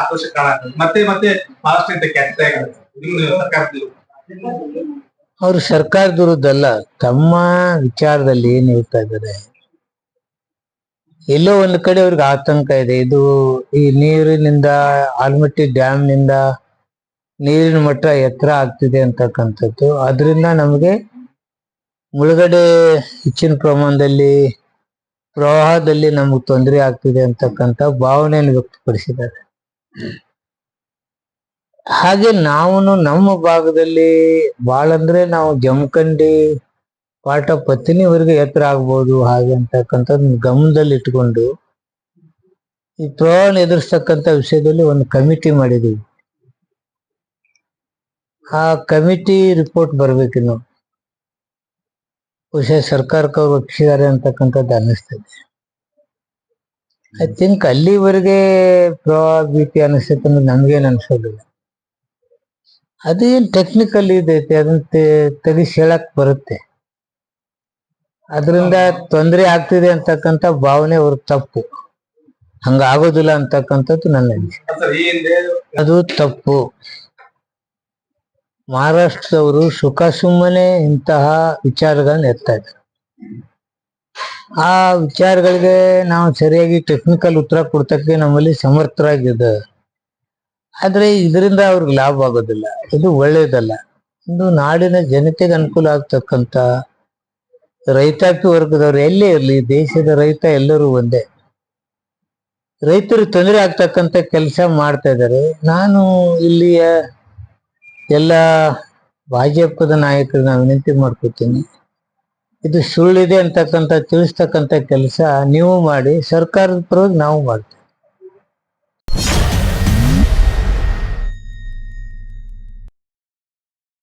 ಆಕ್ರೋಶ ಕಾಣಾಗ್ತದೆ ಮತ್ತೆ ಮತ್ತೆ ಬಹಳಷ್ಟು ಇಂತ ಕೆಟ್ಟದಾಗುತ್ತೆ ನಿಮ್ಮ ಸರ್ಕಾರದ ಅವರು ಸರ್ಕಾರದ ವಿರುದ್ಧಲ್ಲ ತಮ್ಮ ವಿಚಾರದಲ್ಲಿ ಏನ್ ಹೇಳ್ತಾ ಇದ್ದಾರೆ? ಎಲ್ಲೋ ಒಂದ್ ಕಡೆ ಅವ್ರಿಗೆ ಆತಂಕ ಇದೆ. ಇದು ಈ ನೀರಿನಿಂದ, ಆಲ್ಮಟ್ಟಿ ಡ್ಯಾಮ್ನಿಂದ ನೀರಿನ ಮಟ್ಟ ಎತ್ತರ ಆಗ್ತಿದೆ ಅಂತಕ್ಕಂಥದ್ದು. ಅದರಿಂದ ನಮಗೆ ಮುಳುಗಡೆ ಹೆಚ್ಚಿನ ಪ್ರಮಾಣದಲ್ಲಿ, ಪ್ರವಾಹದಲ್ಲಿ ನಮಗೆ ತೊಂದರೆ ಆಗ್ತಿದೆ ಅಂತಕ್ಕಂಥ ಭಾವನೆಯನ್ನು ವ್ಯಕ್ತಪಡಿಸಿದ್ದಾರೆ. ಹಾಗೆ ನಾವು ನಮ್ಮ ಭಾಗದಲ್ಲಿ ಬಾಳ ಅಂದ್ರೆ ನಾವು ಜಮಖಂಡಿ, ಪಾಠ ಪತ್ತಿನಿವರೆಗೆ ಎತ್ತರ ಆಗ್ಬೋದು ಹಾಗೆ ಅಂತಕ್ಕಂಥದ್ದು ಗಮನದಲ್ಲಿ ಇಟ್ಕೊಂಡು ಈ ಪ್ರವಾಹ ಎದುರಿಸ್ತಕ್ಕಂಥ ವಿಷಯದಲ್ಲಿ ಒಂದು ಕಮಿಟಿ ಮಾಡಿದೀವಿ. ಆ ಕಮಿಟಿ ರಿಪೋರ್ಟ್ ಬರ್ಬೇಕಿನ್ನು ಬಹುಶಃ ಸರ್ಕಾರಕ್ಕೆ ಅವ್ರು ಒಪ್ಪಿಸಿದ್ದಾರೆ ಅಂತಕ್ಕಂಥದ್ದು ಅನ್ನಿಸ್ತದೆ. ಐ ಥಿಂಕ್ ಅಲ್ಲಿವರೆಗೆ ಪ್ರವಾಹ ಭೀತಿ ಅಂದ್ರೆ ಅನ್ನೋದು ನಮ್ಗೇನು ಅನ್ಸೋದಿಲ್ಲ. ಅದೇನ್ ಟೆಕ್ನಿಕಲ್ ಇದೈತೆ ಅದನ್ನ ತೆಗಿಸಿ ಹೇಳಕ್ ಬರುತ್ತೆ. ಅದರಿಂದ ತೊಂದರೆ ಆಗ್ತಿದೆ ಅಂತಕ್ಕಂಥ ಭಾವನೆ ಅವ್ರ ತಪ್ಪು. ಹಂಗ ಆಗೋದಿಲ್ಲ ಅಂತಕ್ಕಂಥದ್ದು ನನ್ನ ಅದು ತಪ್ಪು. ಮಹಾರಾಷ್ಟ್ರದವರು ಸುಖ ಸುಮ್ಮನೆ ಇಂತಹ ವಿಚಾರಗಳನ್ನ ಎತ್ತಾ ಇದ್ದಾರೆ. ಆ ವಿಚಾರಗಳಿಗೆ ನಾವು ಸರಿಯಾಗಿ ಟೆಕ್ನಿಕಲ್ ಉತ್ತರ ಕೊಡ್ತಕ್ಕೆ ನಮ್ಮಲ್ಲಿ ಸಮರ್ಥರಾಗಿದೆ ಆದ್ರೆ ಇದರಿಂದ ಅವ್ರಿಗೆ ಲಾಭ ಆಗೋದಿಲ್ಲ. ಇದು ಒಳ್ಳೇದಲ್ಲ. ಇದು ನಾಡಿನ ಜನತೆಗೆ ಅನುಕೂಲ ಆಗ್ತಕ್ಕಂತ ರೈತಾಪಿ ವರ್ಗದವ್ರು ಎಲ್ಲೇ ಇರಲಿ, ದೇಶದ ರೈತ ಎಲ್ಲರೂ ಒಂದೇ. ರೈತರು ತೊಂದರೆ ಆಗ್ತಕ್ಕಂತ ಕೆಲಸ ಮಾಡ್ತಾ ಇದ್ದಾರೆ. ನಾನು ಇಲ್ಲಿಯ ಎಲ್ಲ ಭಾಜಪದ ನಾಯಕರನ್ನ ನಾನು ವಿನಂತಿ ಮಾಡ್ಕೊತೀನಿ. ಇದು ಸುಳ್ಳಿದೆ ಅಂತಕ್ಕಂಥ ತಿಳಿಸ್ತಕ್ಕಂಥ ಕೆಲಸ ನೀವು ಮಾಡಿ ಸರ್ಕಾರದ ಪರವಾಗಿ ನಾವು ಮಾಡ್ತೀವಿ.